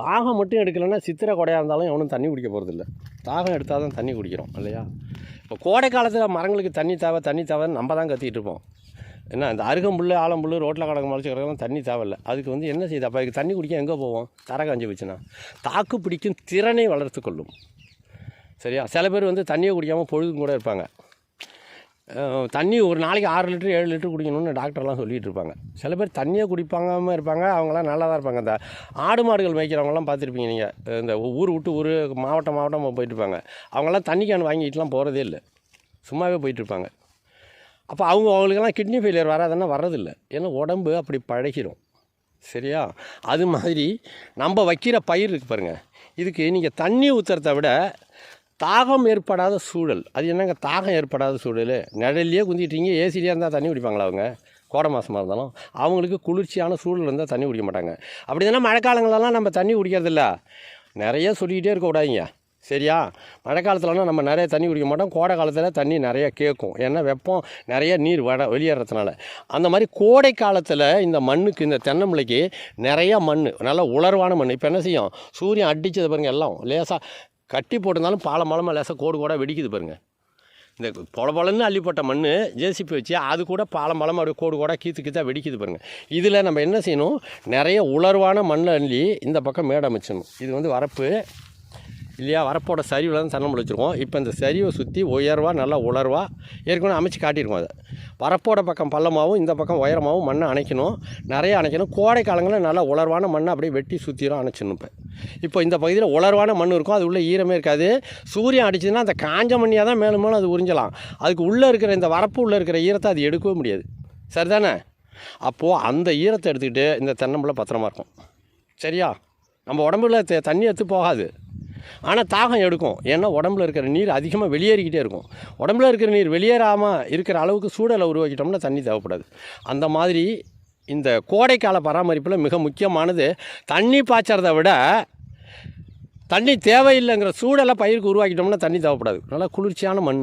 தாகம் மட்டும் எடுக்கலைன்னா சித்திரை கொடையாக இருந்தாலும் எவனும் தண்ணி குடிக்க போகிறதில்ல தாகம் எடுத்தால் தான் தண்ணி குடிக்கிறோம் இல்லையா? இப்போ கோடை காலத்தில் மரங்களுக்கு தண்ணி தேவை தண்ணி தேவைன்னு நம்ம தான் கத்திக்கிட்டு இருப்போம். என்ன இந்த அருகம்புல் ஆலம்புல் ரோட்டில் கடக்க மலைச்சு கிடக்கலாம் தண்ணி தேவையில்ல. அதுக்கு வந்து என்ன செய்யுது அப்போ அதுக்கு தண்ணி குடிக்க எங்கே போவோம்? தர காஞ்சி வச்சுன்னா தாக்கு பிடிக்கும் திறனை வளர்த்து கொள்ளும். சரியா? சில பேர் வந்து தண்ணியை குடிக்காமல் பொழுதும் கூட இருப்பாங்க. தண்ணி ஒரு நாளைக்கு ஆறு லிட்டர் ஏழு லிட்டர் குடிக்கணும்னு டாக்டர்லாம் சொல்லிட்டு இருப்பாங்க. சில பேர் தண்ணியே குடிப்பாங்காமல் இருப்பாங்க அவங்களாம் நல்லா தான் இருப்பாங்க. இந்த ஆடு மாடுகள் மேய்க்கிறவங்களாம் பார்த்துருப்பீங்க நீங்கள் இந்த ஊர் விட்டு ஊர் மாவட்டம் மாவட்டம் போயிட்டுருப்பாங்க அவங்களாம் தண்ணி கேன் வாங்கிட்டுலாம் போகிறதே இல்லை. சும்மாவே போயிட்டுருப்பாங்க அப்போ அவங்க அவங்களுக்கெல்லாம் கிட்னி ஃபெயிலியர் வராதுன்னா வர்றதில்லை. ஏன்னா உடம்பு அப்படி பழகிரும். சரியா? அது மாதிரி நம்ம வைக்கிற பயிர் இருக்கு பாருங்கள் இதுக்கு நீங்கள் தண்ணி ஊற்றுறத விட தாகம் ஏற்படாத சூழல். அது என்னங்க தாகம் ஏற்படாத சூழல்? நிழல்லையே குந்திட்டீங்க ஏசிலேயே இருந்தால் தண்ணி குடிப்பாங்களா அவங்க? கோடை மாதமாக இருந்தாலும். அவங்களுக்கு குளிர்ச்சியான சூழல் இருந்தால் தண்ணி குடிக்க மாட்டாங்க. அப்படி தானே மழைக்காலங்களெல்லாம் நம்ம தண்ணி குடிக்கிறதில்ல. நிறைய சொல்லிக்கிட்டே இருக்கக்கூடாதுங்க சரியா? மழை காலத்துலலாம் நம்ம நிறைய தண்ணி குடிக்க மாட்டோம். கோடை காலத்தில் தண்ணி நிறைய கேட்கும். ஏன்னா வெப்பம் நிறைய நீர் வட வெளியேறதுனால. அந்த மாதிரி கோடை காலத்தில் இந்த மண்ணுக்கு இந்த தென்னம்பிள்ளைக்கு நிறையா மண் நல்ல உலர்வான மண். இப்போ என்ன செய்யும்? சூரியன் அடித்தது பாருங்க எல்லாம். லேசாக கட்டி போட்டிருந்தாலும் பாலம் பாலமாக லேசாக கோடு கோடாக வெடிக்குது பாருங்கள் இந்த பொல பொலன்னு அள்ளிப்பட்ட மண் ஜேசிபி வச்சு அது கூட பாலம் பாலம் அப்படியே கோடு கோடாக கீத்து கீத்தா வெடிக்குது பாருங்கள் இதில் நம்ம என்ன செய்யணும்? நிறைய உலர்வான மண்ணை அள்ளி இந்த பக்கம் மேடை அமைச்சணும் இது வந்து வரப்பு இல்லையா? வரப்போட சரிவில் தான் தென்னை வச்சுருக்கோம். இப்போ இந்த சரிவை சுற்றி உயர்வாக நல்லா உலர்வாக ஏற்கனவே அமைச்சு காட்டியிருக்கோம் அதை. வரப்போட பக்கம் பள்ளமாகவும் இந்த பக்கம் உயரமாகவும் மண்ணை அணைக்கணும். நிறைய அணைக்கணும். கோடை காலங்களில் நல்லா உலர்வான மண்ணை அப்படியே வெட்டி சுற்றிடும் அணைச்சிடணும் இப்போ. இப்போ இந்த பகுதியில் உலர்வான மண் இருக்கும் அது உள்ளே ஈரமே இருக்காது. சூரியன் அடிச்சதுன்னா அந்த காஞ்ச மண்ணியாக தான் மேலும் மேலும் அது உறிஞ்சலாம். அதுக்கு உள்ளே இருக்கிற இந்த வரப்பு உள்ளே இருக்கிற ஈரத்தை அது எடுக்கவே முடியாது. சரிதானே? அப்போது அந்த ஈரத்தை எடுத்துக்கிட்டு இந்த தென்னம்பிள்ளை பத்திரமா இருக்கும். சரியா? நம்ம உடம்புல த- தண்ணி எடுத்து போகாது. ஆனால் தாகம் எடுக்கும். ஏன்னா உடம்புல இருக்கிற நீர் அதிகமாக வெளியேறிக்கிட்டே இருக்கும். உடம்புல இருக்கிற நீர் வெளியேறாமல் இருக்கிற அளவுக்கு சூழலை உருவாக்கிட்டோம்னா தண்ணி தேவைப்படாது. அந்த மாதிரி இந்த கோடைக்கால பராமரிப்பில் மிக முக்கியமானது தண்ணி பாய்ச்சறதை விட தண்ணி தேவையில்லைங்கிற சூடெல்லாம் பயிருக்கு உருவாக்கிட்டோம்னா தண்ணி தேவைப்படாது. நல்லா குளிர்ச்சியான மண்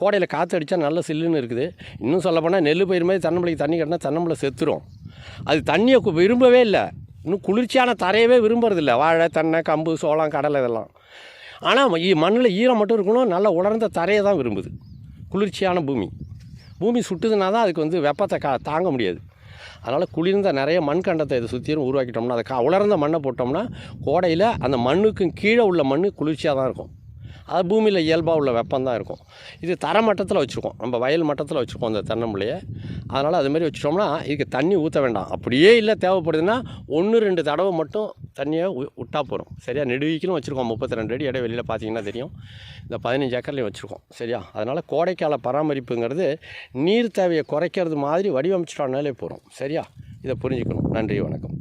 கோடையில் காற்று அடித்தா நல்ல சில்லுன்னு இருக்குது. இன்னும் சொல்லப்போனால் நெல் பயிர் மாதிரி தென்னம்பிள்ளைக்கு தண்ணி கட்டினா தென்னம்பிள்ளை செத்துரும். அது தண்ணியை விரும்பவே இல்லை. இன்னும் குளிர்ச்சியான தரையவே விரும்புறதில்ல. வாழை தென்னை கம்பு சோளம் கடலை இதெல்லாம். ஆனால் மண்ணில் ஈரம் மட்டும் இருக்கணும். நல்லா உலர்ந்த தரையை தான் விரும்புது. குளிர்ச்சியான பூமி. பூமி சுட்டுதுன்னா தான் அதுக்கு வந்து வெப்பத்தை கா தாங்க முடியாது. அதனால் குளிர்ந்த நிறைய மண் கண்டத்தை இதை சுற்றியும் உருவாக்கிட்டோம்னா அதை கா உலர்ந்த மண்ணை போட்டோம்னா கோடையில் அந்த மண்ணுக்கும் கீழே உள்ள மண் குளிர்ச்சியாக தான் இருக்கும். அது பூமியில் இயல்பாக உள்ள வெப்பம் தான் இருக்கும். இது தர மட்டத்தில் வச்சுருக்கோம். நம்ம வயல் மட்டத்தில் வச்சுருக்கோம் அந்த தென்னம்பிள்ளையை. அதனால் அதுமாரி வச்சுட்டோம்னா இதுக்கு தண்ணி ஊற்ற வேண்டாம். அப்படியே இல்லை தேவைப்படுதுன்னா ஒன்று ரெண்டு தடவை மட்டும் தண்ணியை விட்டா போகிறோம் சரியா? நெடுவிக்கணும் வச்சுருக்கோம். முப்பத்தி ரெண்டு அடி இடைவெளியில் பார்த்தீங்கன்னா தெரியும். இந்த பதினஞ்சு ஏக்கர்லையும் வச்சுருக்கோம். சரியா? அதனால் கோடைக்கால பராமரிப்புங்கிறது நீர் தேவையை குறைக்கிறது மாதிரி வடிவமைச்சிட்டோம்னாலே போகிறோம் சரியா? இதை புரிஞ்சுக்கணும். நன்றி வணக்கம்.